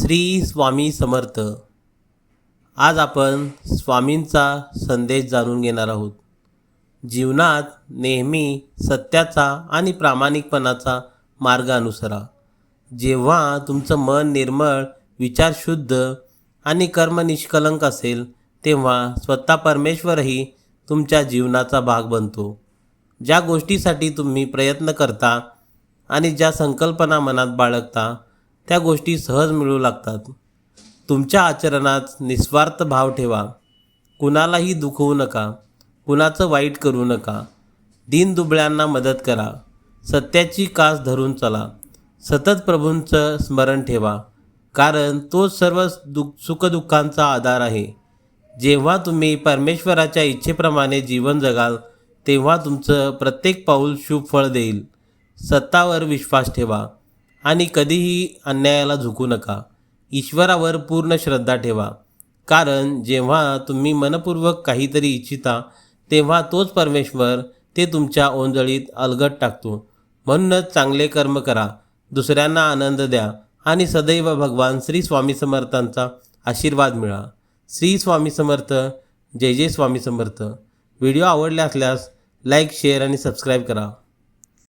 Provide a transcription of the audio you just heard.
श्री स्वामी समर्थ. आज आपण स्वामींचा संदेश जाणून घेणार आहोत. जीवनात नेहमी सत्याचा आणि प्रामाणिकपणाचा मार्ग अनुसरा. जेव्हा तुमचं मन निर्मळ विचार शुद्ध आणि कर्मनिष्कलंक असेल तेव्हा स्वतः परमेश्वरही तुमच्या जीवनाचा भाग बनतो. ज्या गोष्टीसाठी तुम्ही प्रयत्न करता आणि ज्या संकल्पना मनात बाळगता त्या गोष्टी सहज मिळू लागतात. तुमच्या आचरणात निस्वार्थ भाव ठेवा. कुणालाही दुखवू नका. कुणाचं वाईट करू नका. दीनदुबळ्यांना मदत करा. सत्याची कास धरून चला. सतत प्रभूंचं स्मरण ठेवा. कारण तोच सर्व दुःख सुखदुःखांचा आधार आहे. जेव्हा तुम्ही परमेश्वराच्या इच्छेप्रमाणे जीवन जगाल तेव्हा तुमचं प्रत्येक पाऊल शुभ फळ देईल. सत्तावर विश्वास ठेवा. आणि कधीही अन्यायाला झुकू नका. ईश्वरावर पूर्ण श्रद्धा ठेवा. कारण जेव्हा तुम्ही मनपूर्वक काहीतरी इच्छिता तेव्हा तोच परमेश्वर ते तुमच्या ओंजळीत अलगट टाकतो. म्हणूनच चांगले कर्म करा. दुसऱ्यांना आनंद द्या आणि सदैव भगवान श्री स्वामी समर्थांचा आशीर्वाद मिळा. श्री स्वामी समर्थ जय जय स्वामी समर्थ. व्हिडिओ आवडले असल्यास लाईक शेअर आणि सबस्क्राईब करा.